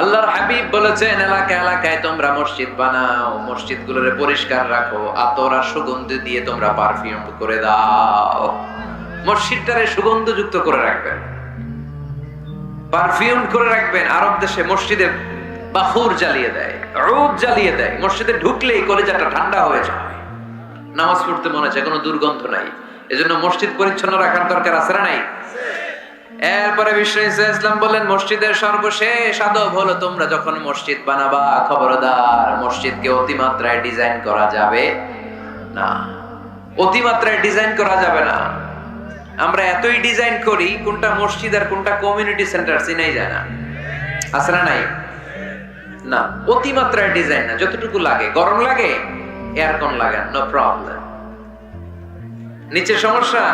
আল্লাহর হাবিব বলেছেন, এলাকা এলাকায় তোমরা মসজিদ বানাও মসজিদ গুলোরে পরিষ্কার রাখো, আতর আর সুগন্ধ দিয়ে তোমরা পারফিউম করে দাও। মসজিদটারে সুগন্ধ যুক্ত করে রাখবেন। পারফিউম করে রাখবেন, আরব দেশে মসজিদে বাহুর জ্বালিয়ে দেয়, রূপ জ্বালিয়ে দেয়। মসজিদে ঢুকলেই কলেজাটা ঠান্ডা হয়ে যায়। নামাজ পড়তে মনে চায় কোনো দুর্গন্ধ নাই। এজন্য মসজিদ পরিচ্ছন্ন রাখার দরকার আছে না নাই? এরপরে বিশ্ব ইসলাম বললেন, মসজিদের সর্বশেষ আদব হলো তোমরা যখন মসজিদ বানাবা, খবরদার, মসজিদকে অতিমাত্রায় ডিজাইন করা যাবে না। অতিমাত্রায় ডিজাইন করা যাবে না। আমরা এতই ডিজাইন করি, কোনটা মসজিদ আর কোনটা কমিউনিটি সেন্টার, চিনাই যায় না। আছে না নাই? না, অতিমাত্রায় ডিজাইন না, যতটুকু লাগে। গরম লাগে এয়ারকন লাগে নো প্রবলেম নিচে সমস্যা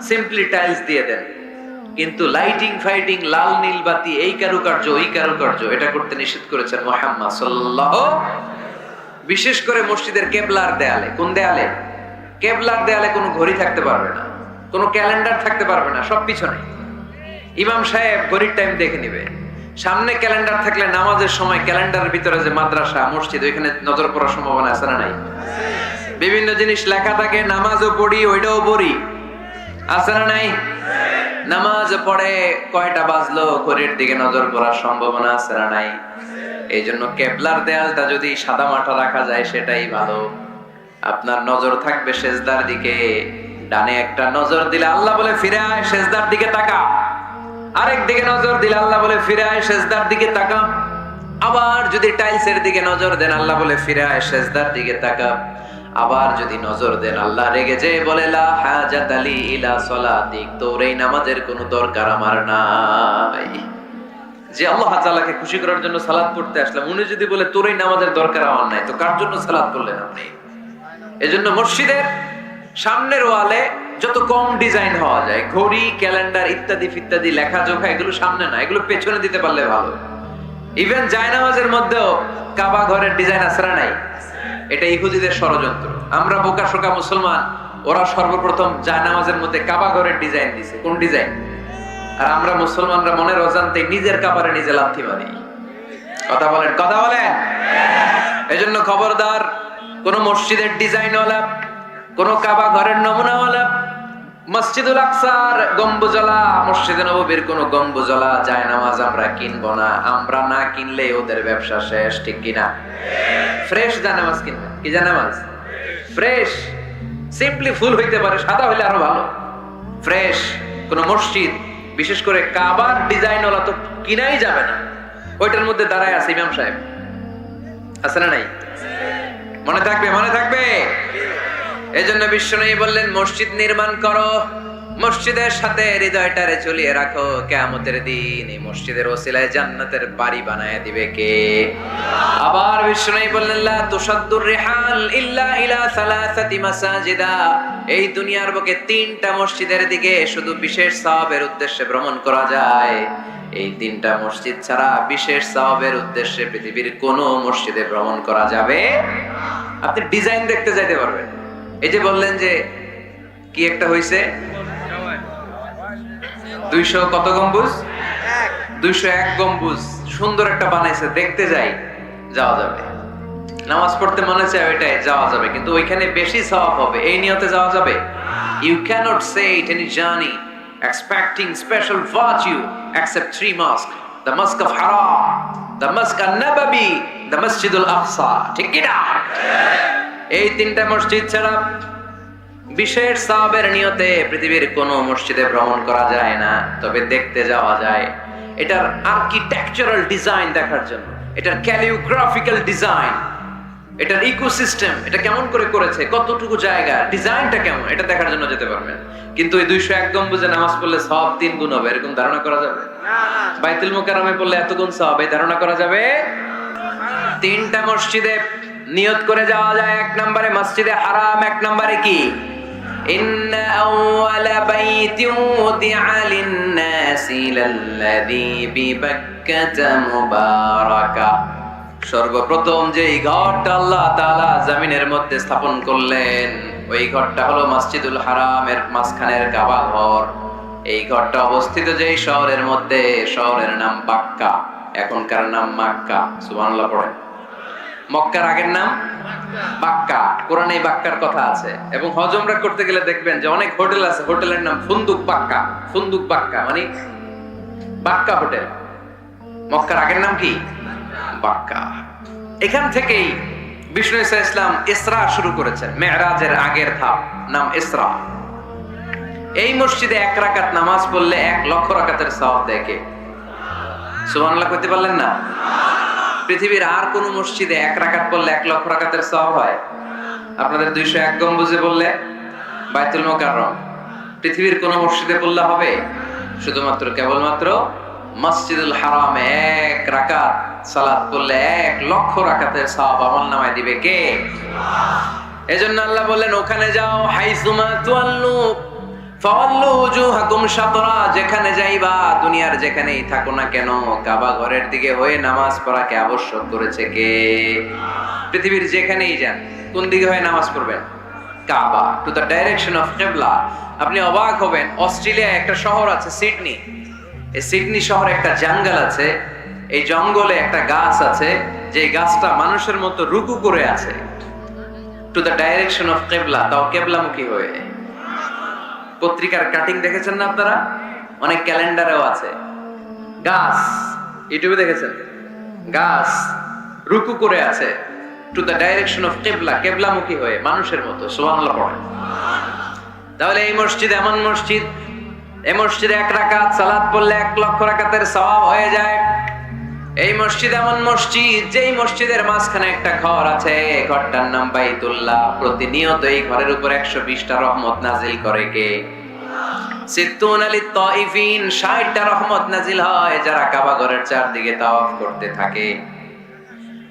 সিম্পলি টাইলস দিয়ে দেন। কিন্তু লাইটিং ফাইটিং লাল, নীল, বাতি, এই কারুকার্য, ওই কারুকার্য, এটা করতে নিষেধ করেছেন মোহাম্মদ সাল্লাল্লাহু বিশেষ করে মসজিদের কেবলার দেয়ালে। কোন দেয়ালে? কেবলার দেয়ালে কোনো ঘড়ি থাকতে পারবে না, কোনো ক্যালেন্ডার থাকতে পারবে না, সব পিছনে। ইমাম সাহেব ঘড়ির টাইম দেখে নিবে। সামনে ক্যালেন্ডার থাকলে নামাজের সময় ক্যালেন্ডারের ভিতরে যে মাদ্রাসা, মসজিদ, ওইখানে নজর পড়ার সম্ভাবনা আছে না নাই? বিভিন্ন জিনিস লেখা থাকে, নামাজও পড়ি, ওইটাও পড়ি। আছে না নাই? নামাজ পড়ে কয়টা বাজলো? ঘড়ির দিকে নজর পড়ার সম্ভাবনা আছে না নাই? এই জন্য কেবলার দেয়ালটা যদি সাদা মাঠা রাখা যায়, সেটাই ভালো। আপনার নজর থাকবে সেজদার দিকে। ডানে একটা নজর দিলে আল্লাহ বলে, ফিরে আয়, সেজদার দিকে তাকা। আরেক দিকে নজর দিলে আল্লাহ বলে, ফিরে আয়, সেজদার দিকে তাকা। আবার যদি টাইলসের দিকে নজর দেন, আল্লাহ বলে, ফিরে আয়, সেজদার দিকে তাকা। আবার যদি নজর দেন, আল্লাহ রেগে যে বলে, লা হাজাত আলি ইলা সলাতিক, তোর এই নামাজের কোনো দরকার আমার নাই। যে আল্লাহ তাআলাকে খুশি করার জন্য সালাত পড়তে আসলাম, উনি যদি বলে, তোর এই নামাজের দরকার আমার নাই, তো কার জন্য সালাত পড়লেন আপনি? এজন্য মসজিদের সামনের ওয়ালে যত কম ডিজাইন হওয়া যায়, ঘড়ি, ক্যালেন্ডার ইত্যাদি ফিত্যাদি লেখা জোখা এগুলো সামনে না, এগুলো পেছনে দিতে পারলে ভালো। ইভেন জায়নামাজের মধ্যেও কাবা ঘরের ডিজাইন আসরা নাই। এটা ইহুদিদের ষড়যন্ত্র। আমরা বোকা শোকা মুসলমান, ওরা সর্বপ্রথম জায়নামাজের মধ্যে কাবা ঘরের ডিজাইন দিছে। কোন ডিজাইন আর আমরা মুসলমানরা মনের অজান্তে নিজের কাবারে নিজে লাথি মারি। কথা বলেন কথা বলেন? এজন্য খবরদার, কোন মসজিদের ডিজাইন ওলাপ কোন কাবা ঘরের নমুনাওয়ালা মসজিদুল আকসার গম্বুজলা মসজিদে নববীর কোন গম্বুজলা যায় নামাজ আমরা কিনবো না। আমরা না কিনলে ওদের ব্যবসা শেষ, ঠিক কিনা? ফ্রেশ জানামাজ কিনবেন। কি জানামাজ ফ্রেশ। সিম্পলি ফুল হইতে পারে, সাদা হইলে আরও ভালো। ফ্রেশ। কোন মসজিদ, বিশেষ করে কাবার ডিজাইনওয়ালা তো কিনাই যাবে না। ওইটার মধ্যে দাঁড়ায় আছে ইমাম সাহেব। আছে না নাই? মনে থাকবে মনে থাকবে? এজন্য বিশ্বনবী বললেন, মসজিদ নির্মাণ করো, মসজিদের সাথে হৃদয়টারে ঝুলিয়ে রাখো, কেয়ামতের দিন এই মসজিদের ওসিলায় জান্নাতের বাড়ি বানায় দিবে কে? আবার বিশ্বনবী বললেন, লা তুসাদ্দুর রিহাল ইল্লা ইলা সালাসাতি মাসাজিদা। এই দুনিয়ার বুকে তিনটা মসজিদের দিকে শুধু বিশেষ সওয়াবের উদ্দেশ্যে ভ্রমণ করা যায়। এই তিনটা মসজিদ ছাড়া বিশেষ সওয়াবের উদ্দেশ্যে পৃথিবীর কোনো মসজিদে ভ্রমণ করা যাবে আপনি ডিজাইন দেখতে যাইতে পারবেন। এই যে বললেন যে কি একটা হয়েছে দুইশো কত গম্বুজ? দুইশো এক গম্বুজ। সুন্দর একটা বানাইছে, দেখতে যাই, যাওয়া যাবে। নামাজ পড়তে মনে চায় ওইটাই, যাওয়া যাবে। কিন্তু ওইখানে বেশি সওয়াব হবে। এই নিয়তে যাওয়া যাবে? You can't say it any journey expecting special virtue, except three mosques. The mosque of haram, the mosque an-nabawi, the masjid al-aqsa ঠিক কি না এই তিনটা মসজিদ ছাড়া বিশেষ সাহাবের নিয়তে পৃথিবীর কোন মসজিদে ভ্রমণ করা যায় না তবে দেখতে যাওয়া যায়। এটার আর্কিটেকচারাল ডিজাইন দেখার জন্য এটার ক্যালিওগ্রাফিক্যাল ডিজাইন এটার ইকোসিস্টেম এটা কেমন করে করেছে কতটুকু জায়গা ডিজাইনটা কেমন এটা দেখার জন্য যেতে পারবেন। কিন্তু এই দুইশো এক গম্বুজে নামাজ পড়লে সব তিন গুণ হবে এরকম ধারণা করা যাবে? বাইতুল মোকারমে পড়লে এত গুণ সব এই ধারণা করা যাবে? তিনটা মসজিদে নিয়ত করে যাওয়া যায় এক নম্বরে মসজিদে হারাম এক নম্বরে কি إن أول بيت وضع للناس للذي ببكة مباركة সর্বপ্রথম যে এই ঘরটা আল্লাহ তাআলা জমিনের মধ্যে স্থাপন করলেন ওই ঘরটা হলো মসজিদুল হারামের মাঝখানের কাবা ঘর এই ঘরটা অবস্থিত যে শহরের মধ্যে শহরের নাম বাক্কা এখনকার নাম মাক্কা সুবহানাল্লাহ পড়েন মক্কার আগের নাম বাক্কা। কোরআনে এই বাক্কার কথা আছে। এবং হজমরা করতে গেলে দেখবেন যে অনেক হোটেল আছে, হোটেলের নাম ফুন্দুক বাক্কা। ফুন্দুক বাক্কা মানে বাক্কা হোটেল। মক্কার আগের নাম কি? বাক্কা। এখান থেকেই বিষ্ণু ইসা ইসলাম ইসরা শুরু করেছেন, মেহরাজের আগের ধাপ, নাম ইসরা। এই মসজিদে এক রাকাত নামাজ পড়লে এক লক্ষ রাকাতের সওয়াব দেখে সুবহানাল্লাহ করতে পারলেন না? পৃথিবীর আর কোন মসজিদে এক রাকাত পড়লে এক লক্ষ রাকাতের সওয়াব হয়? আপনাদের দুইশো এক গম্বুজে বললে, বাইতুল মোকাররম। পৃথিবীর কোন মসজিদে পড়লে হবে? শুধুমাত্র কেবলমাত্র মসজিদুল হারামে এক রাকাত সালাত পড়লে এক লক্ষ রাকাতের সওয়াব আমল নামায় দিবে কে? এজন্য আল্লাহ বললেন, ওখানে যাও, হাইসুমা তুয়াল্লু যেখানে যাইবা, দুনিয়ার যেখানেই থাকো না কেন, কাবা ঘরের দিকে হয়ে নামাজ পড়াকে আবশ্যক করেছে কে? পৃথিবীর যেখানেই যান, কোন দিকে হয়ে নামাজ পড়বেন? Kaaba to the direction of কেবলা আপনি অবাক হবেন অস্ট্রেলিয়া একটা শহর আছে, সিডনি। এই সিডনি শহরে একটা জঙ্গল আছে, এই জঙ্গলে একটা গাছ আছে যে গাছটা মানুষের মতো রুকু করে আছে। টু দ্য ডাইরেকশন অফ কেবলা তাও কেবলামুখী হয়ে। পত্রিকার কাটিং দেখেছেন না আপনারা? অনেক ক্যালেন্ডারেও আছে। গাছ ইউটিউবে দেখেছেন? গাছ রুকু করে আছে। টু দ্য ডাইরেকশন অফ কেবলা কেবলামুখী হয়ে, মানুষের মতো, সুবহানাল্লাহ পড়ে তাহলে এই মসজিদ এমন মসজিদ এই মসজিদে এক রাকাত সালাত পড়লে এক লক্ষ রাকাতের সওয়াব হয়ে যায়। এই মসজিদ এমন মসজিদ, যেই মসজিদের মাঝখানে একটা ঘর আছে ঘরটার নাম বাইতুল্লাহ। প্রতিনিয়ত এই ঘরের উপর একশো বিশটা রহমত নাজিল করে কে? আলী তাইফিন, ষাটটা রহমত নাজিল হয়, যারা কাবা ঘরের চারদিকে তাওয়াফ করতে থাকে।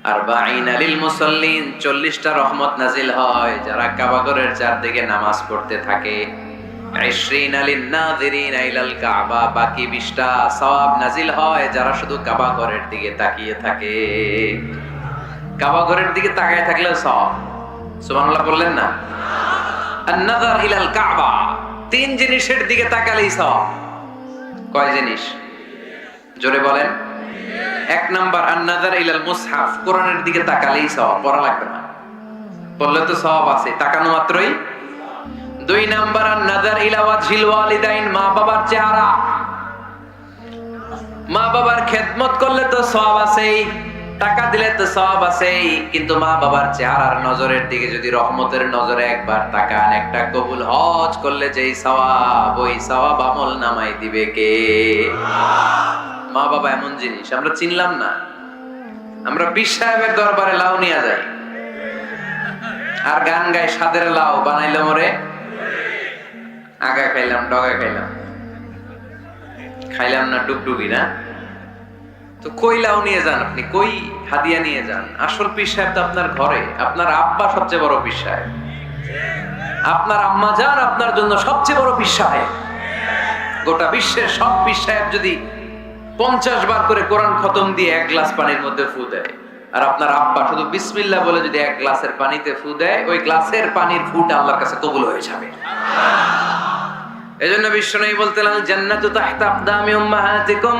আর বাইন আলিল মুসল্লিন, চল্লিশটা রহমত নাজিল হয়, যারা কাবা ঘরের চারদিকে নামাজ পড়তে থাকে। ইশরিন আলিন নাযিরিন ইলাল কাবা। বাকি 20টা সওয়াব নাজিল হয়, যারা শুধু কাবা ঘরের দিকে তাকিয়ে থাকে। কাবা ঘরের দিকে তাকিয়ে থাকলে সওয়াব। সুবহানাল্লাহ বললেন না? আন-নাযার ইলাল কাবা। তিন জিনিসের দিকে তাকালেই সওয়াব। কয় জিনিস? জোরে বলেন। এক নাম্বার, আন-নাযার ইলাল মুসহাফ। কোরআনের দিকে তাকালেই সওয়াব, পড়া লাগবে না। বললে তো সব আছে, তাকানো মাত্রই দুই নাম্বার নাজার ইলাওয়াত ওয়ালিদাইন মা বাবার চেহারা। মা বাবার খেদমত করলে তো সওয়াব আছেই, টাকা দিলে তো সওয়াব আছেই, কিন্তু মা বাবার চেহারার নজরের দিকে যদি রহমতের নজরে একবার তাকান, একটা কবুল হজ করলে যেই সওয়াব, ওই সওয়াব আমল নামাই দিবে কে? মা বাবা এমন জিনিস, আমরা চিনলাম না। আমরা বিশ সাহেবের দরবারে লাউ নিয়ে যাই। আর গান গায় সাদের লাউ, বানাইলো মরে আগা খাইলাম ডগা খাইলাম। খাইলাম না ডুবডুবি, না? তো কই লাউ নিয়ে যান আপনি, কই হাদিয়া নিয়ে যান? আসল পীর সাহেব তো আপনার ঘরে, আপনার আব্বা সবচেয়ে বড় পীর সাহেব। আপনার আম্মা যান, আপনার জন্য সবচেয়ে বড় পীর সাহেব। গোটা বিশ্বের সব পীর সাহেব যদি পঞ্চাশ বার করে কোরআন খতম দিয়ে এক গ্লাস পানির মধ্যে ফু দেয়, আর আপনার আব্বা শুধু বিসমিল্লা বলে যদি এক গ্লাসের পানিতে ফু দেয়, ওই গ্লাসের পানির ফুটা আল্লাহর কাছে কবুল হয়ে যাবে। এজন্য নেই বলতে লাগলেন জান্নাতু তাহতা আকদামি উম্মাহাতিকুম।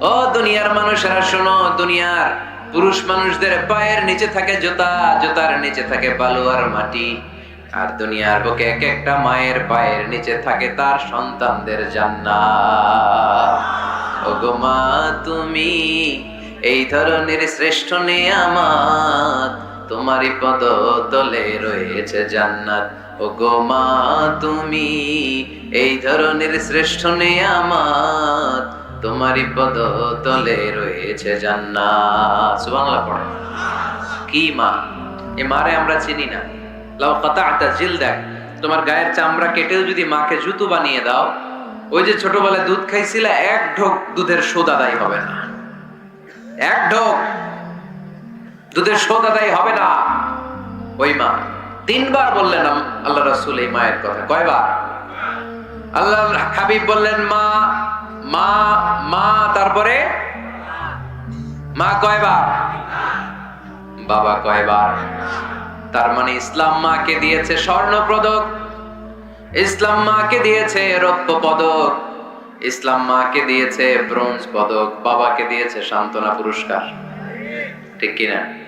ও দুনিয়ার মানুষেরা, শোনো, দুনিয়ার পুরুষ মানুষদের পায়ের নিচে থাকে জুতা, জুতার নিচে থাকে বালু আর মাটি। আর দুনিয়ার বুকে এক একটা মায়ের পায়ের নিচে থাকে তার সন্তানদের জান্নাত। ওগো মা, তুমি এই ধরনের শ্রেষ্ঠ নিয়ামত তোমারই পদ তলে রয়েছে জান্নাত। ও গো মা, তুমি এই ধরনের শ্রেষ্ঠ নিয়ামত তোমারই পদ তলে রয়েছে জান্নাত। সুবহানাল্লাহ, পড়ে। কি মা? এ মারে আমরা চিনি না। লাউ কাতাআতা দেখ তোমার গায়ের চামড়া কেটেও যদি মাকে জুতো বানিয়ে দাও, ওই যে ছোটবেলায় দুধ খাইছিলে, এক ঢোক দুধের শোধ আদায় হবে না। এক ঢোক। দুধের শোধ আদায় হবে না। ওই মা তিনবার বললেন আল্লাহ রাসূল এই মায়ের কথা। কয়বার? আল্লাহ হাবিব বললেন, মা মা মা, তারপরে? মা, কয়বার? বাবা, কয়বার? তার মানে ইসলাম মাকে দিয়েছে স্বর্ণ পদক ইসলাম মাকে দিয়েছে রৌপ্য পদক ইসলাম মাকে দিয়েছে ব্রোঞ্জ পদক। বাবাকে দিয়েছে সান্ত্বনা পুরস্কার। ঠিক কিনা?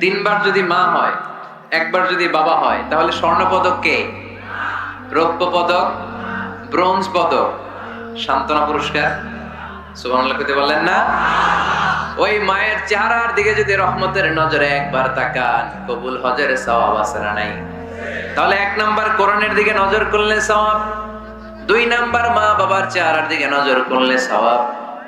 তিনবার যদি মা হয়, একবার যদি বাবা হয়, তাহলে স্বর্ণ পদক কে? রৌপ্য পদক ব্রোঞ্জ পদক? সান্ত্বনা পুরস্কার? কইতে বললেন না? ওই মায়ের চেহারার দিকে যদি রহমতের নজরে একবার তাকান, কবুল হজের সওয়াব আছে না নাই? তাহলে এক নাম্বার কোরআনের দিকে নজর করলে সওয়াব, দুই নাম্বার মা বাবার চেহারার দিকে নজর করলে সওয়াব।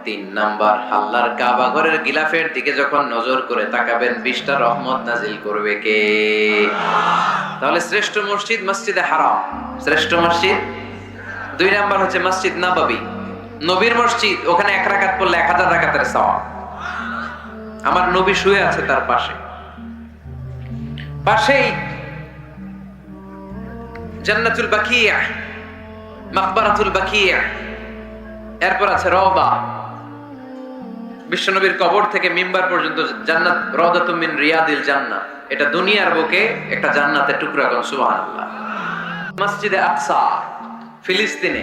তিন নাম্বার, আল্লাহর কাবা ঘরের গিলাফের দিকে যখন নজর করে তাকাবেন, বিশটা রহমত নাজিল করবে কে? তাহলে শ্রেষ্ঠ মসজিদ মসজিদে হারাম। শ্রেষ্ঠ মসজিদ? দুই নাম্বার হচ্ছে মসজিদ নাবাবি। নবীর মসজিদ, ওখানে এক রাকাত পড়লে এক হাজার রাকাতের সওয়াব। আমার নবী শুয়ে আছে তার পাশে। পাশেই জান্নাতুল বাকিয়া, মাকবারাতুল বাকিয়া, এরপর আছে রওবা বিশ্বনবীর কবর থেকে মিম্বার পর্যন্ত জান্নাত, রওদাতুম মিন রিয়াদিল জান্নাত এটা দুনিয়ার বুকে একটা জান্নাতের টুকরা কোন সুবহানাল্লাহ। মসজিদে আকসা, ফিলিস্তিনে।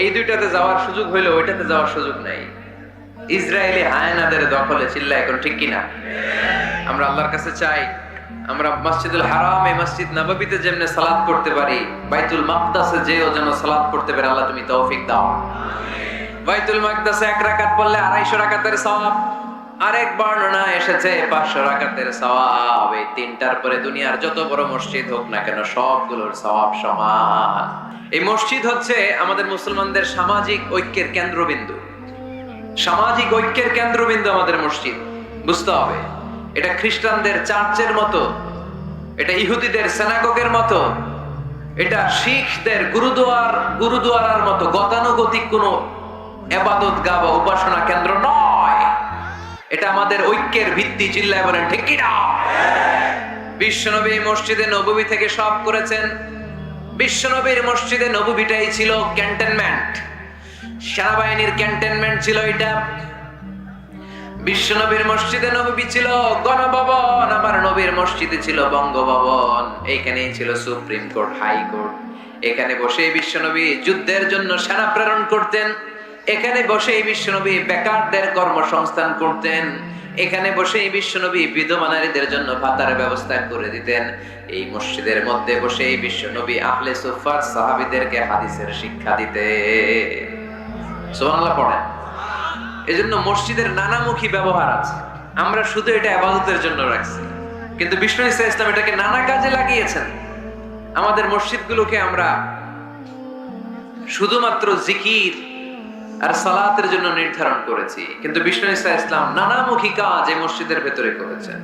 এই দুইটাতে যাওয়ার সুযোগ হইল, ওইটাতে যাওয়ার সুযোগ নাই। ইসরায়েলি হায়নাদের দখলে চিল্লা এখন ঠিক কিনা? আমরা আল্লাহর কাছে চাই, আমরা মসজিদুল হারাম, এই মসজিদ নববীতে যেমনে সালাত করতে পারি, বাইতুল মাকদাসে যেও যেন সালাত করতে পারে, আল্লাহ তুমি তৌফিক দাও। বাইতুল মাকদাসে এক রাকাত পড়লে আড়াইশো রাকাতের সওয়াব। আরেক বর্ণনা এসেছে পাঁচশো রাকাতের সওয়াব। এই তিনটার পরে দুনিয়ার যত বড় মসজিদ হোক না কেন সবগুলোর সওয়াব সমান। এই মসজিদ হচ্ছে আমাদের মুসলমানদের সামাজিক ঐক্যের কেন্দ্রবিন্দু। সামাজিক ঐক্যের কেন্দ্রবিন্দু আমাদের মসজিদ। বুঝতে হবে, এটা খ্রিস্টানদের চার্চের মতো, এটা ইহুদিদের সেনাগগের মতো, এটা শিখদের গুরুদুয়ার, গুরুদুয়ারার মতো গতানুগতিক কোনো এবাদত গা বা উপাসনা কেন্দ্র নয়। এটা আমাদের ঐক্যের ভিত্তি, চিল্লায় বলেন, ঠিক কি না বিশ্বনবী মসজিদে নববী থেকে সব করেছেন। বিশ্বনবীর মসজিদে নববীটাই ছিল ক্যান্টনমেন্ট। সেনাবাহিনীর ক্যান্টনমেন্ট ছিল এটা। বিশ্বনবীর মসজিদে নবী ছিল গণভবন আমার নবীর মসজিদে ছিল বঙ্গভবন। এইখানেই ছিল সুপ্রিম কোর্ট হাই কোর্ট এখানে বসে বিশ্বনবী যুদ্ধের জন্য সেনা প্রেরণ করতেন। এখানে বসে এই বিশ্বনবী বেকারদের কর্মসংস্থান করতেন। এখানে বসে এই বিশ্বনবী বিধবা নারীদের জন্য ভাতার ব্যবস্থা করে দিতেন। এই মসজিদের মধ্যে বসে এই বিশ্বনবী আহলে সুফার সাহাবিদেরকে হাদিসের শিক্ষা দিতে। সুবহানাল্লাহ পড়েন। এজন্য মসজিদের নানামুখী ব্যবহার আছে। আমরা শুধু এটা আবাদতের জন্য রাখছি। কিন্তু বিষ্ণু ইসা ইসলাম এটাকে নানা কাজে লাগিয়েছেন। আমাদের মসজিদগুলোকে আমরা শুধুমাত্র জিকির আর সালাতের জন্য নির্ধারণ করেছি। কিন্তু বিষ্ণু ইসা ইসলাম নানামুখী কাজ এই মসজিদের ভেতরে করেছেন।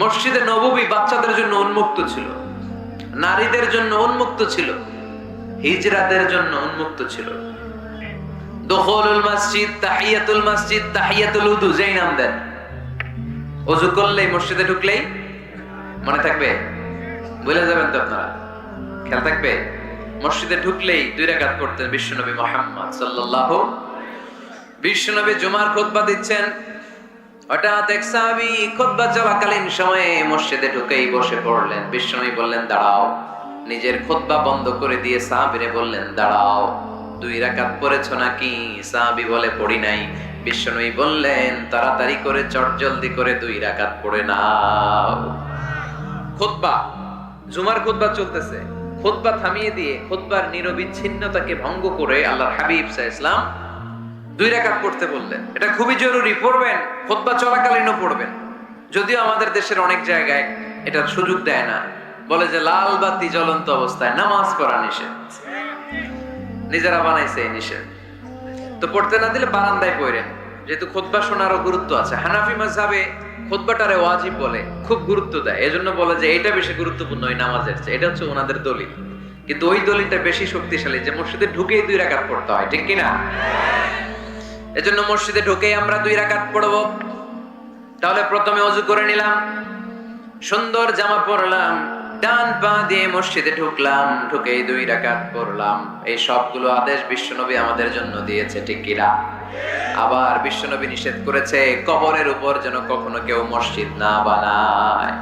মসজিদে নববী বাচ্চাদের জন্য উন্মুক্ত ছিল। নারীদের জন্য উন্মুক্ত ছিল। হিজরাদের জন্য উন্মুক্ত ছিল। মসজিদ, তাহিয়াতুল মসজিদ, তাহিয়াতুল উদু, যেই নাম দেন। অজু করলেই মসজিদে ঢুকলেই মনে থাকবে। বলে যাবেন তো আপনারা। খেয়াল থাকবে? মসজিদে ঢুকলেই দুই রাকাত পড়তেন বিশ্বনবী মোহাম্মদ সাল্লাল্লাহু বিশ্বনবী জুমার খুতবা দিচ্ছেন। হঠাৎ এক সাহাবী খুতবা চলাকালীন সময়ে মসজিদে ঢুকেই বসে পড়লেন। বিশ্বনবী বললেন, দাঁড়াও। নিজের খুতবা বন্ধ করে দিয়ে সাহাবীরে বললেন, দাঁড়াও, দুই রাকাত পড়েছো নাকি? সাহাবী বলে, পড়ি নাই। বিশ্বনবী বললেন, তাড়াতাড়ি করে চটজলদি করে দুই রাকাত পড়ে নাও। খুতবা জুমার খুতবা চলতেছে। খুতবা থামিয়ে দিয়ে খুতবার নিরবিচ্ছিন্নতাকে ভঙ্গ করে আল্লাহর হাবিব সাহ ইসলাম দুই রাকাত পড়তে বললেন। এটা খুবই জরুরি, পড়বেন, খুতবা চলাকালীনও পড়বেন। যদিও আমাদের দেশের অনেক জায়গায় এটার সুযোগ দেয় না। বলে যে লাল বাতি জ্বলন্ত অবস্থায় নামাজ পড়া নিষেধ। নিজেরা বানাইছে এই নিষেধ। তো পড়তে না দিলে বারান্দায় পড়েন। যেহেতু খোদবা শোনারও গুরুত্ব আছে। হানাফি মাঝাবে খোদবাটারে ওয়াজিব বলে, খুব গুরুত্ব দেয়। এজন্য বলে যে এটা বেশি গুরুত্বপূর্ণ ওই নামাজের চেয়ে। এটা হচ্ছে ওনাদের দলিল। কিন্তু ওই দলিলটা বেশি শক্তিশালী যে মসজিদে ঢুকেই দুই রাকাত পড়তে হয়, ঠিক কিনা? এজন্য মসজিদে ঢুকেই আমরা দুই রাকাত পড়ব। তাহলে প্রথমে অজু করে নিলাম, সুন্দর জামা পরলাম, ডান পা দিয়ে মসজিদে ঢুকলাম, ঢুকেই দুই রাকাত পড়লাম। এই সবগুলো আদেশ বিশ্বনবী আমাদের জন্য দিয়েছে, ঠিক কিনা? আবার বিশ্বনবী নিষেধ করেছে, কবরের উপর যেন কখনো কেউ মসজিদ না বানায়।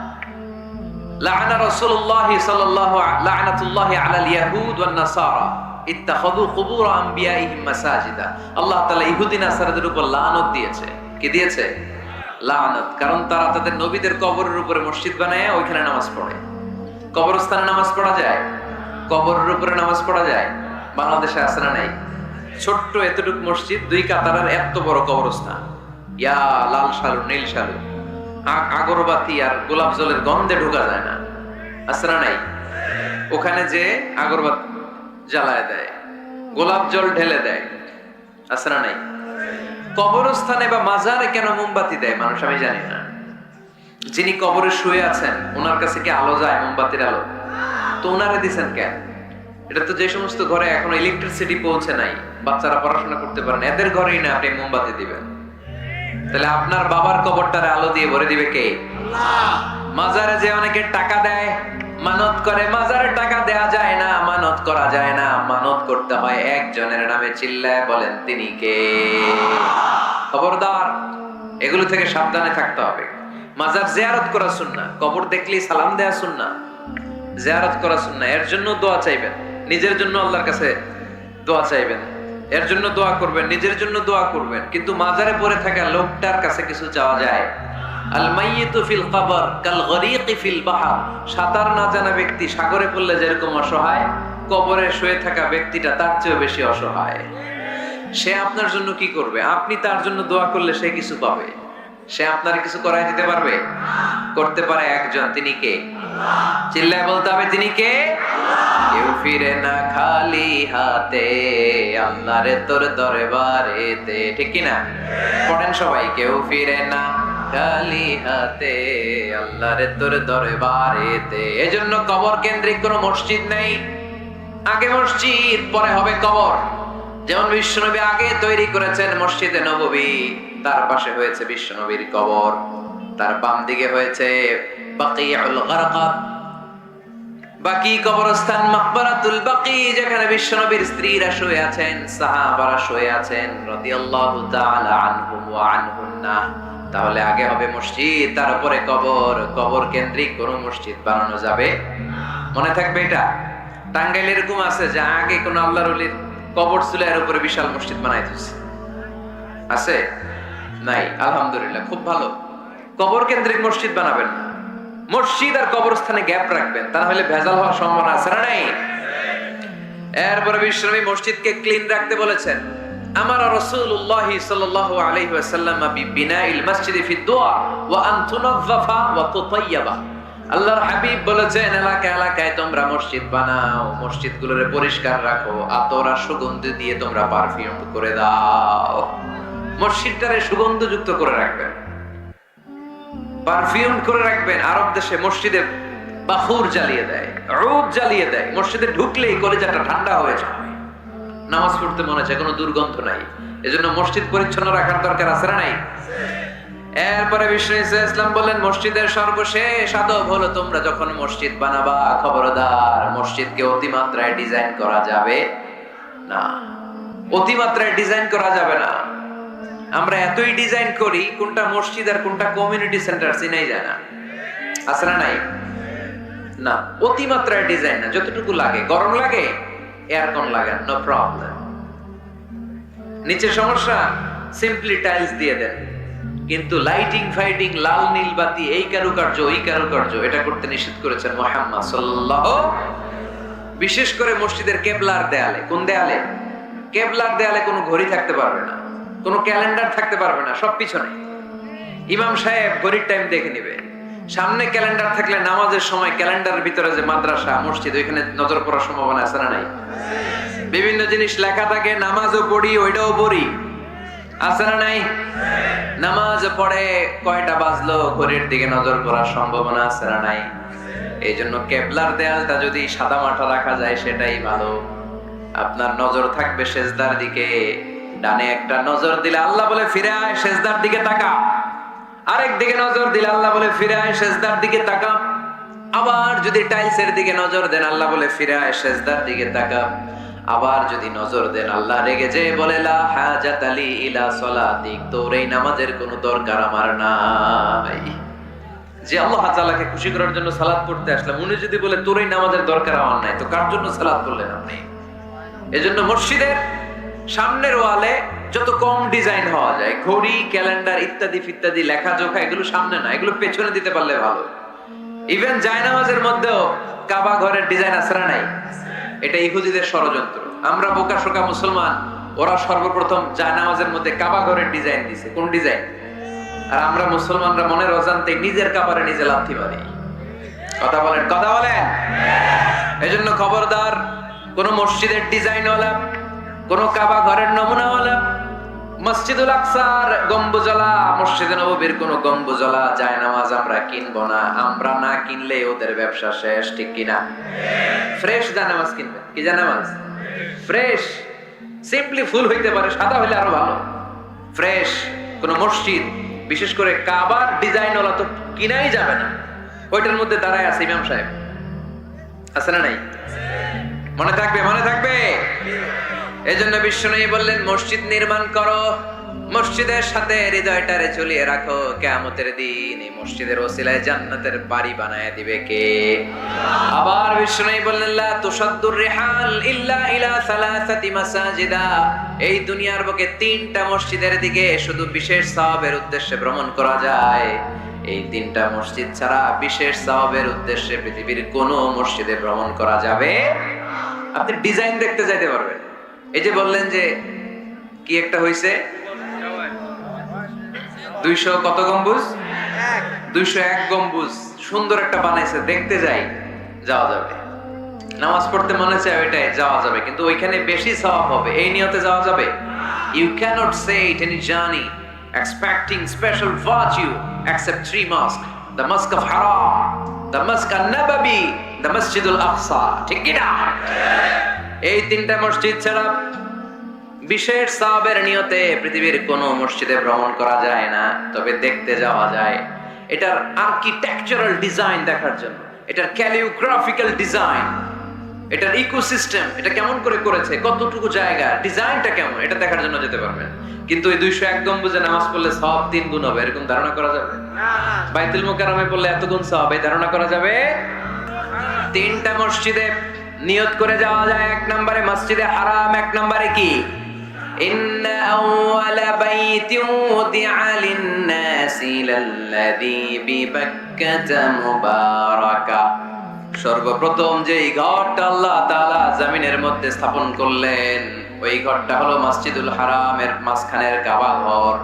লাআনা রাসূলুল্লাহি সাল্লাল্লাহু লাআনাতুল্লাহি আলাল ইয়াহুদ ওয়ান নাসারা ইত্তাখাযু কুবুর আম্বিয়াইহিম মাসাজিদা। আল্লাহ তাআলা ইহুদি নাসারাদের উপর লানত দিয়েছে। কি দিয়েছে? লানত। কারণ তারা তাদের নবীদের কবরের উপরে মসজিদ বানায়, ওইখানে নামাজ পড়ে। কবরস্থানে নামাজ পড়া যায়? কবরের উপরে নামাজ পড়া যায়? বাংলাদেশে আছে নাই? ছোট্ট এতটুকু মসজিদ, দুই কাতারের এত বড় কবরস্থান। ইয়া লাল শালু, নীল আ- আগরবাতি আর গোলাপ জলের গন্ধে ঢোকা যায় না। না নাই? ওখানে যে আগরবাতি জ্বালায় দেয় গোলাপ জল ঢেলে দেয়। না নাই? কবরস্থানে বা মাজারে কেন মোমবাতি দেয় মানুষ? আমি জানি না। যিনি কবরে শুয়ে আছেন ওনার কাছে কি আলো যায় মোমবাতির আলো? তো ওনারে দিছেন কেন? এটা তো যে সমস্ত ঘরে এখনও ইলেকট্রিসিটি পৌঁছে নাই বাচ্চারা পড়াশোনা করতে পারেন এদের ঘরেই না আপনি মোমবাতি দিবেন। তাহলে আপনার বাবার কবরটারে আলো দিয়ে ভরে দিবে কে? মাজারে যে অনেকে টাকা দেয় মানত করে মাজারে টাকা দেয়া যায় করা যায় না, মানত করতে হয়। একজনের নামে চিল্লায় বলেন, তিনি কে? খবরদার, এগুলো থেকে সাবধানে থাকতে হবে। মাজার জিয়ারত করা শুননা কবর দেখলেই সালাম দেয়া শুননা জিয়ারত করা শুননা এর জন্য দোয়া চাইবেন। নিজের জন্য আল্লাহর কাছে দোয়া চাইবেন। এর জন্য দোয়া করবেন, নিজের জন্য দোয়া করবেন। কিন্তু মাজারে পড়ে থাকা লোকটার কাছে কিছু চাওয়া যায়। সাঁতার না জানা ব্যক্তি সাগরে পড়লে যেরকম অসহায় কবরে শুয়ে থাকা ব্যক্তিটা তার চেয়েও বেশি অসহায়। সে আপনার জন্য কি করবে? আপনি তার জন্য দোয়া করলে সে কিছু পাবে? সে আপনার কিছু করাই দিতে পারবে? করতে পারে একজন, তিনি কে? চিল্লায় বলতে হবে, তিনি কে? কেউ ফিরে না খালি হাতে, আল্লাহরে তোর দরবারেতে। ঠিক কি না পড়েন সবাই, কেউ ফিরে না খালি হাতে, আল্লাহরে তোর দরবারেতে। এজন্য কবর কেন্দ্রিক কোনো মসজিদ নেই। আগে মসজিদ, পরে হবে কবর। যেমন বিশ্বনবী আগে তৈরি করেছেন মসজিদে নববী, তার পাশে হয়েছে বিশ্বনবীর কবর, তার বাম দিকে হয়েছে বাকি কবরস্থান বাকি, যেখানে বিশ্বনবীর স্ত্রীরা শুয়ে আছেন, সাহাবারা শুয়ে আছেন, রাদিয়াল্লাহু তাআলা আনহুম ওয়া আনহুন্না। তাহলে আগে হবে মসজিদ, তারপরে কবর। কবর কেন্দ্রিক কোন মসজিদ বানানো যাবে মনে থাকবে এটা? টাঙ্গাইল এরকম আছে যে আগে কোন আল্লাহর ওলির কবর ছিল, এর উপরে বিশাল মসজিদ বানাই দিচ্ছে আছে? নাই, আলহামদুলিল্লাহ, খুব ভালো। কবর কেন্দ্রিক মসজিদ বানাবেন না। মসজিদ আর কবরস্থানে গ্যাপ রাখবেন তা হলে ভেজাল হওয়ার সম্ভাবনা আছে না নাই? এরপরে বিশ্বনবী মসজিদকে ক্লিন রাখতে বলেছেন, আমার রাসূলুল্লাহি সাল্লাল্লাহু আলাইহি ওয়াসাল্লাম বিবিনাইল মসজিদি ফি দুআ ওয়া আন ওয়া তুতায়্যাবা আল্লাহর হাবিব বলেছেন, এলাকা, এলাকায় তোমরা মসজিদ বানাও, মসজিদগুলোরে পরিষ্কার রাখো, আতর সুগন্ধি দিয়ে তোমরা পারফিউম করে দাও। মসজিদটারে সুগন্ধযুক্ত করে রাখবেন। পারফিউম করে রাখবেন। আরব দেশে মসজিদে বাহুর জ্বালিয়ে দেয়, রূপ জ্বালিয়ে দেয়। মসজিদে ঢুকলেই কলেজাটা ঠান্ডা হয়ে যায়। নামাজ পড়তে মনে চায় কোনো দুর্গন্ধ নাই। এজন্য মসজিদ পরিচ্ছন্ন রাখার দরকার আছে না নাই? এরপরে বিষ্ণু ইসা ইসলাম বললেন, মসজিদের সর্বশেষ আদব হলো তোমরা যখন মসজিদ বানাবা, খবরদার, মসজিদকে অতিমাত্রায় ডিজাইন করা যাবে না। অতিমাত্রায় ডিজাইন করা যাবে না। আমরা এতই ডিজাইন করি, কোনটা মসজিদ আর কোনটা কমিউনিটি সেন্টার, চিনাই যায় না। আছে না নাই? না, অতিমাত্রায় ডিজাইন না, যতটুকু লাগে। গরম লাগে এয়ারকন লাগে নো প্রবলেম নিচে সমস্যা সিম্পলি টাইলস দিয়ে দেন। কিন্তু লাইটিং ফাইটিং লাল, নীল, বাতি, এই কারুকার্য, ওই কারুকার্য, এটা করতে নিষেধ করেছেন মোহাম্মদ সাল্লাল্লাহু বিশেষ করে মসজিদের কেবলার দেয়ালে। কোন দেয়ালে? কেবলার দেয়ালে কোনো ঘড়ি থাকতে পারবে না, কোনো ক্যালেন্ডার থাকতে পারবে না, সব পিছনে। ইমাম সাহেব ঘড়ির টাইম দেখে নিবে। সামনে ক্যালেন্ডার থাকলে নামাজের সময় ক্যালেন্ডারের ভিতরে যে মাদ্রাসা, মসজিদ, ওইখানে নজর পড়ার সম্ভাবনা আছে না নাই? বিভিন্ন জিনিস লেখা থাকে, নামাজও পড়ি, ওইটাও পড়ি। আছে না নাই? নামাজ পড়ে কয়টা বাজলো, ঘড়ির দিকে নজর করার সম্ভাবনা আছে না নাই? এই জন্য কেবলার দেয়ালটা যদি সাদা মাঠা রাখা যায়, সেটাই ভালো। আপনার নজর থাকবে সেজদার দিকে। ডানে একটা নজর দিলে আল্লাহ বলে, ফিরে আয়, সেজদার দিকে তাকা। আরেক দিকে নজর দিলে আল্লাহ বলে, ফিরে আয়, সেজদার দিকে তাকা। আবার যদি টাইলসের দিকে নজর দেন, আল্লাহ বলে, ফিরে আয়, সেজদার দিকে তাকা। আবার যদি নজর দেন আল্লাহ রেগে যে বলে, লা হাজাত আলি ইলা সলাতিক তোর এই নামাজের কোনো দরকার আমার নাই। যে আল্লাহ তাআলাকে খুশি করার জন্য সালাত পড়তে আসলাম, উনি যদি বলে, তোর এই নামাজের দরকার আমার নাই তো কার জন্য সালাত করলেন আপনি? এজন্য মসজিদের সামনের ওয়ালে যত কম ডিজাইন হওয়া যায়, ঘড়ি, ক্যালেন্ডার ইত্যাদি ফিত্যাদি লেখা জোখা এগুলো সামনে না, এগুলো পেছনে দিতে পারলে ভালো। ইভেন জায়নামাজের মধ্যেও কাবা ঘরের ডিজাইন আসরা নাই। এটা ইহুদিদের ষড়যন্ত্র। আমরা বোকা শোকা মুসলমান, ওরা সর্বপ্রথম জায়নামাজের মধ্যে কাবা ঘরের ডিজাইন দিছে। কোন ডিজাইন আর আমরা মুসলমানরা মনের অজান্তে নিজের কাবারে নিজে লাথি মারি। কথা বলেন কথা বলেন? এই জন্য খবরদার, কোন মসজিদের ডিজাইন হলাম কোন কাবা ঘরের নমুনাওয়ালা মসজিদুল আকসার গম্বুজলা মসজিদে নববীর কোন গম্বুজলা যায় নামাজ আমরা কিনবো না। আমরা না কিনলে ওদের ব্যবসা শেষ, ঠিক কিনা? ফ্রেশ জানামাজ কিনবে কি জানামাজ ফ্রেশ। সিম্পলি ফুল হইতে পারে, সাদা হইলে আরও ভালো। ফ্রেশ কোন মসজিদ, বিশেষ করে কাবার ডিজাইনওয়ালা তো কিনাই যাবে না। ওইটার মধ্যে দাঁড়ায় আছে ইমাম সাহেব। আছে না নাই? মনে থাকবে মনে থাকবে? এজন্য বিষ্ণু বললেন, মসজিদ নির্মাণ করো। মসজিদের সাথে হৃদয়টারে ঝুলিয়ে রাখো। কেয়ামতের দিন এই মসজিদের ওসিলায় জান্নাতের বাড়ি বানায় দিবে কে? আবার বিষ্ণু বললেন, লা তুসাদ্দুর রিহাল ইল্লা ইলা সালাসাতি মাসাজিদা। এই দুনিয়ার বুকে তিনটা মসজিদের দিকে শুধু বিশেষ সওয়াবের উদ্দেশ্যে ভ্রমণ করা যায়। এই তিনটা মসজিদ ছাড়া বিশেষ সওয়াবের উদ্দেশ্যে পৃথিবীর কোনো মসজিদে ভ্রমণ করা যাবে আপনি ডিজাইন দেখতে যাইতে পারবেন। এই যে বললেন যে কি একটা হয়েছে দুইশো কত গম্বুজ? দুইশো এক গম্বুজ। সুন্দর একটা বানাইছে, দেখতে যাই, যাওয়া যাবে। নামাজ পড়তে মনে চায় ওইটাই, যাওয়া যাবে। কিন্তু ওইখানে বেশি সওয়াব হবে। এই নিয়তে যাওয়া যাবে? You can't say it any journey expecting special virtue, except three mosques. The mosque of haram, the mosque an-nabawi, the masjid al-aqsa ঠিক কি না এই তিনটা মসজিদ ছাড়া বিশেষ সাহাবের নিয়তে পৃথিবীর কোন মসজিদে ভ্রমণ করা যায় না তবে দেখতে যাওয়া যায়। এটার আর্কিটেকচারাল ডিজাইন দেখার জন্য এটার ক্যালিওগ্রাফিক্যাল ডিজাইন এটার ইকোসিস্টেম এটা কেমন করে করেছে কতটুকু জায়গা ডিজাইনটা কেমন এটা দেখার জন্য যেতে পারবেন। কিন্তু এই দুইশো এক গম্বুজে নামাজ পড়লে সব তিন গুণ হবে এরকম ধারণা করা যাবে? বাইতুল মোকারমে পড়লে এত গুণ সব এই ধারণা করা যাবে? তিনটা মসজিদে নিয়ত করে যাওয়া যায় এক নম্বরে মসজিদে হারাম এক নম্বরে কি إن أول بيت وضع للناس للذي ببكة مباركة সর্বপ্রথম যে এই ঘরটা আল্লাহ তাআলা জমিনের মধ্যে স্থাপন করলেন ওই ঘরটা হলো মসজিদুল হারামের মাঝখানের কাবা ঘর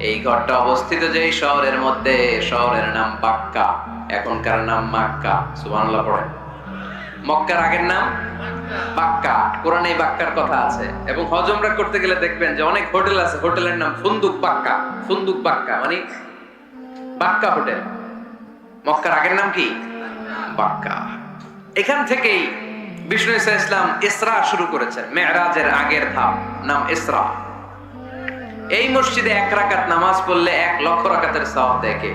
এই ঘরটা অবস্থিত যে শহরের মধ্যে শহরের নাম বাক্কা এখনকার নাম মাক্কা সুবহানাল্লাহ পড়েন মক্কার আগের নাম বাক্কা। কোরআনে এই বাক্কার কথা আছে। এবং হজমরা করতে গেলে দেখবেন যে অনেক হোটেল আছে, হোটেলের নাম ফুন্দুক বাক্কা। ফুন্দুক বাক্কা মানে বাক্কা হোটেল। মক্কার আগের নাম কি? বাক্কা। এখান থেকেই বিষ্ণু ইসা ইসলাম ইসরা শুরু করেছেন, মেহরাজের আগের ধাপ, নাম ইসরা। এই মসজিদে এক রাকাত নামাজ পড়লে এক লক্ষ রাকাতের সওয়াব দেখে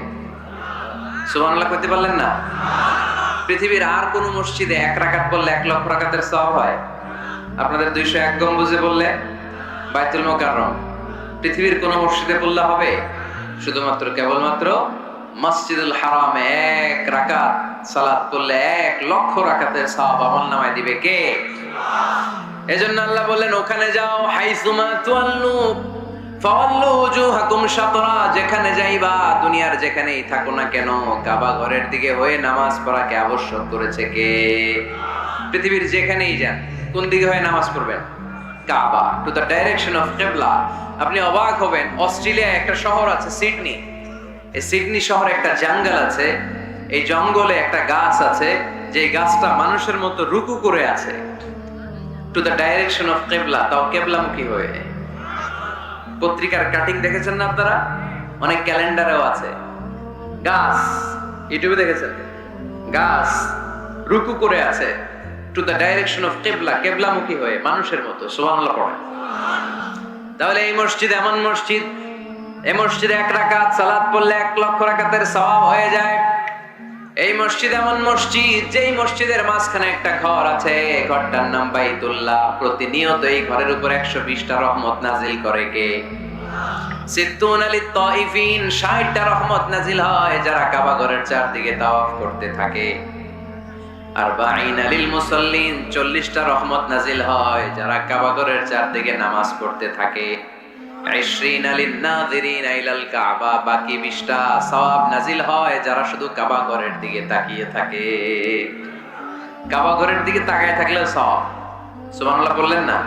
সুবহানাল্লাহ করতে পারলেন না? পৃথিবীর আর কোন মসজিদে এক রাকাত পড়লে এক লক্ষ রাকাতের সওয়াব হয়? আপনাদের দুইশো এক গম্বুজে বললে বাইতুল মোকাররম। পৃথিবীর কোন মসজিদে বললে হবে? শুধুমাত্র কেবলমাত্র মসজিদুল হারামে এক রাকাত সালাত করলে এক লক্ষ রাকাতের সওয়াব আমল নামায় দিবে কে? এজন্য আল্লাহ বললেন, ওখানে যাও, হাইসুমা তুয়াল্লু যেখানে যাইবা, দুনিয়ার যেখানেই থাকো না কেন, কাবা ঘরের দিকে হয়ে নামাজ পড়াকে আবশ্যক করেছে কে? পৃথিবীর যেখানেই যান, কোন দিকে হয়ে নামাজ পড়বেন? Kaaba to the direction of কেবলা আপনি অবাক হবেন, অস্ট্রেলিয়ায় একটা শহর আছে, সিডনি। এই সিডনি শহরে একটা জঙ্গল আছে। এই জঙ্গলে একটা গাছ আছে যে গাছটা মানুষের মতো রুকু করে আছে। টু দ্য ডাইরেকশন অফ কেবলা তাও কেবলামুখী হয়ে। পত্রিকার কাটিং দেখেছেন না আপনারা? অনেক ক্যালেন্ডারেও আছে। গাছ ইউটিউবে দেখেছেন? গাছ রুকু করে আছে। টু দ্য ডাইরেকশন অফ কেবলা কেবলামুখী হয়ে, মানুষের মতো, সুবহানাল্লাহ পড়ে। তাহলে এই মসজিদ এমন মসজিদ, এই মসজিদে এক রাকাত সালাত পড়লে এক লক্ষ রাকাতের সওয়াব হয়ে যায়। এই মসজিদ এমন মসজিদ, যেই মসজিদের মাঝখানে একটা ঘর আছে। ঘরটার নাম বাইতুল্লাহ। প্রতিনিয়ত এই ঘরের উপর একশো বিশটা রহমত নাজিল করে কে? সিদ্দুন আলী তাইফিন, ষাটটা রহমত নাজিল হয়, যারা কাবা ঘরের চারদিকে তাওয়াফ করতে থাকে। আর বাইন আলিল মুসল্লিন, চল্লিশটা রহমত নাজিল হয়, যারা কাবাগরের চারদিকে নামাজ পড়তে থাকে। বাকি বিশটা সওয়াব নাজিল হয় যারা শুধু কাবাগরের দিকে তাকিয়ে থাকে। কাবাগরের দিকে তাকিয়ে থাকলে সওয়াব। সুবহানাল্লাহ বললেন না?